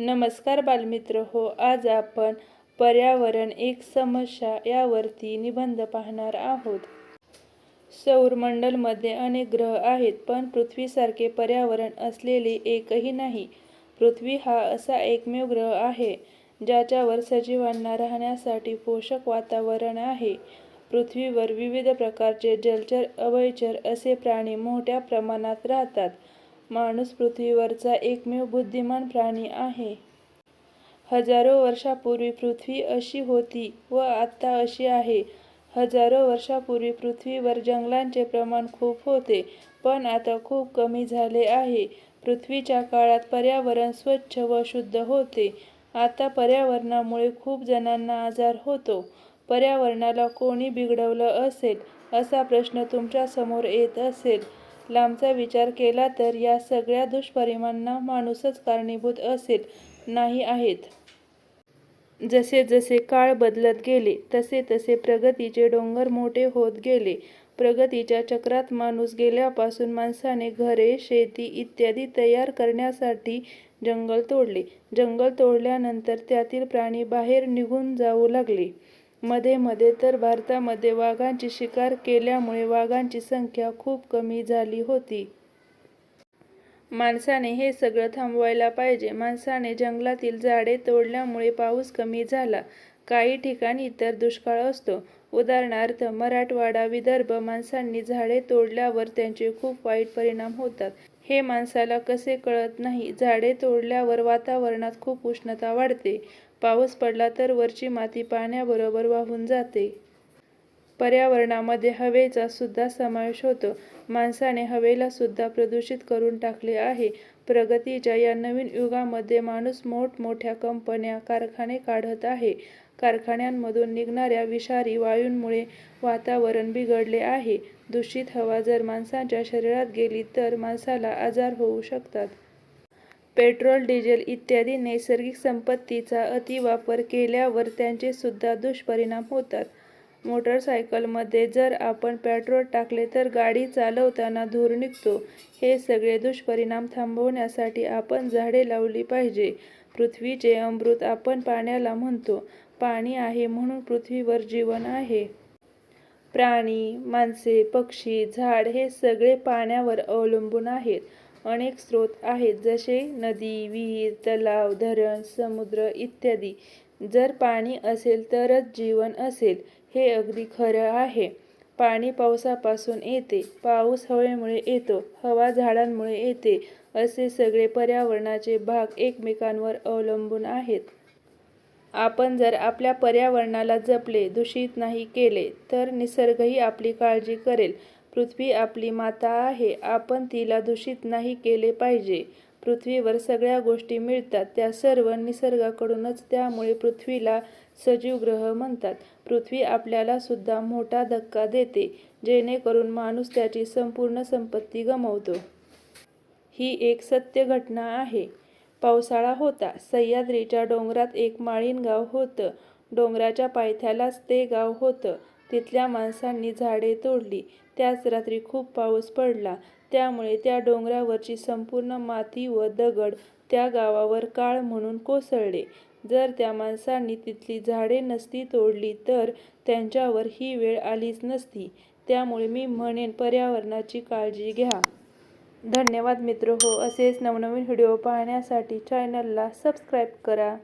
नमस्कार बालमित्र. हो आज आपण पर्यावरण एक समस्या यावरती निबंध पाहणार आहोत. सौरमंडलमध्ये अनेक ग्रह आहेत पण पृथ्वीसारखे पर्यावरण असलेले एकही नाही. पृथ्वी हा असा एकमेव ग्रह आहे ज्याच्यावर सजीवांना राहण्यासाठी पोषक वातावरण आहे. पृथ्वीवर विविध प्रकारचे जलचर अवयचर असे प्राणी मोठ्या प्रमाणात राहतात. माणूस पृथ्वीवरचा एकमेव बुद्धिमान प्राणी आहे. हजारो वर्षापूर्वी पृथ्वी अशी होती व आत्ता अशी आहे. हजारो वर्षापूर्वी पृथ्वीवर जंगलांचे प्रमाण खूप होते पण आता खूप कमी झाले आहे. पृथ्वीच्या काळात पर्यावरण स्वच्छ व शुद्ध होते. आता पर्यावरणामुळे खूप जणांना आजार होतो. पर्यावरणाला कोणी बिघडवलं असेल असा प्रश्न तुमच्यासमोर येत असेल. लांबचा विचार केला तर या सगळ्या दुष्परिणामांना माणूसच कारणीभूत असेल नाही आहेत. जसे जसे काळ बदलत गेले तसे तसे प्रगतीचे डोंगर मोठे होत गेले. प्रगतीच्या चक्रात माणूस गेल्यापासून माणसाने घरे शेती इत्यादी तयार करण्यासाठी जंगल तोडले. जंगल तोडल्यानंतर त्यातील प्राणी बाहेर निघून जाऊ लागले. मध्ये मध्ये तर भारतामध्ये वाघांची शिकार केल्यामुळे वाघांची संख्या खूप कमी झाली होती. माणसाने हे सगळं थांबवायला पाहिजे. माणसाने जंगलातील झाडे तोडल्यामुळे पाऊस कमी झाला. काही ठिकाणी तर दुष्काळ असतो. उदाहरणार्थ मराठवाडा विदर्भ माणसांनी झाडे तोडल्यावर त्यांचे खूप वाईट परिणाम होतात. हे माणसाला कसे कळत नाही? झाडे तोडल्यावर वातावरणात खूप उष्णता वाढते. पाऊस पडला तर वरची माती पाण्याबरोबर वाहून जाते. पर्यावरणामध्ये हवेचा सुद्धा समावेश होतो. माणसाने हवेला सुद्धा प्रदूषित करून टाकले आहे. प्रगतीच्या या नवीन युगामध्ये माणूस मोठमोठ्या कंपन्या कारखाने काढत आहे. कारखान्यांमधून निघणाऱ्या विषारी वायूंमुळे वातावरण बिघडले आहे. दूषित हवा जर माणसाच्या शरीरात गेली तर माणसाला आजार होऊ शकतात. पेट्रोल डिझेल इत्यादी नैसर्गिक संपत्तीचा अतिवापर केल्यावर त्यांचे सुद्धा दुष्परिणाम होतात. मोटरसायकलमध्ये जर आपण पेट्रोल टाकले तर गाडी चालवताना धूर निघतो. हे सगळे दुष्परिणाम थांबवण्यासाठी आपण झाडे लावली पाहिजे. पृथ्वीचे अमृत आपण पाण्याला म्हणतो. पाणी आहे म्हणून पृथ्वीवर जीवन आहे. प्राणी माणसे पक्षी झाड हे सगळे पाण्यावर अवलंबून आहेत. अनेक स्रोत आहेत जसे नदी विहीर तलाव धरण समुद्र इत्यादी. जर पाणी असेल तरच जीवन असेल. हे अगदी खरं आहे. पाणी पावसापासून येते पाऊस हवेमुळे येतो हवा झाडांमुळे येते असे सगळे पर्यावरणाचे भाग एकमेकांवर अवलंबून आहेत. आपण जर आपल्या पर्यावरणाला जपले दूषित नाही केले तर निसर्गही आपली काळजी करेल. पृथ्वी आपली माता आहे आपण तिला दूषित नाही केले पाहिजे. पृथ्वीवर सगळ्या गोष्टी मिळतात त्या सर्व निसर्गाकडूनच त्यामुळे पृथ्वीला सजीव ग्रह म्हणतात. पृथ्वी आपल्याला सुद्धा मोठा धक्का देते जेणेकरून माणूस त्याची संपूर्ण संपत्ती गमावतो. ही एक सत्य घटना आहे. पावसाळा होता. सह्याद्रीच्या डोंगरात एक माळीण गाव होतं. डोंगराच्या पायथ्यालाच ते गाव होतं. तिथल्या माणसांनी झाडे तोडली. त्याच रात्री खूप पाऊस पडला. त्यामुळे त्या डोंगरावरची संपूर्ण माती व दगड त्या गावावर काळ म्हणून कोसळले. जर त्या माणसांनी तिथली झाडे नसती तोडली तर त्यांच्यावर ही वेळ आलीच नसती. त्यामुळे मी म्हणेन पर्यावरणाची काळजी घ्या. धन्यवाद मित्र. हो असेच नवनवीन व्हिडिओ पाहण्यासाठी चॅनलला सबस्क्राईब करा.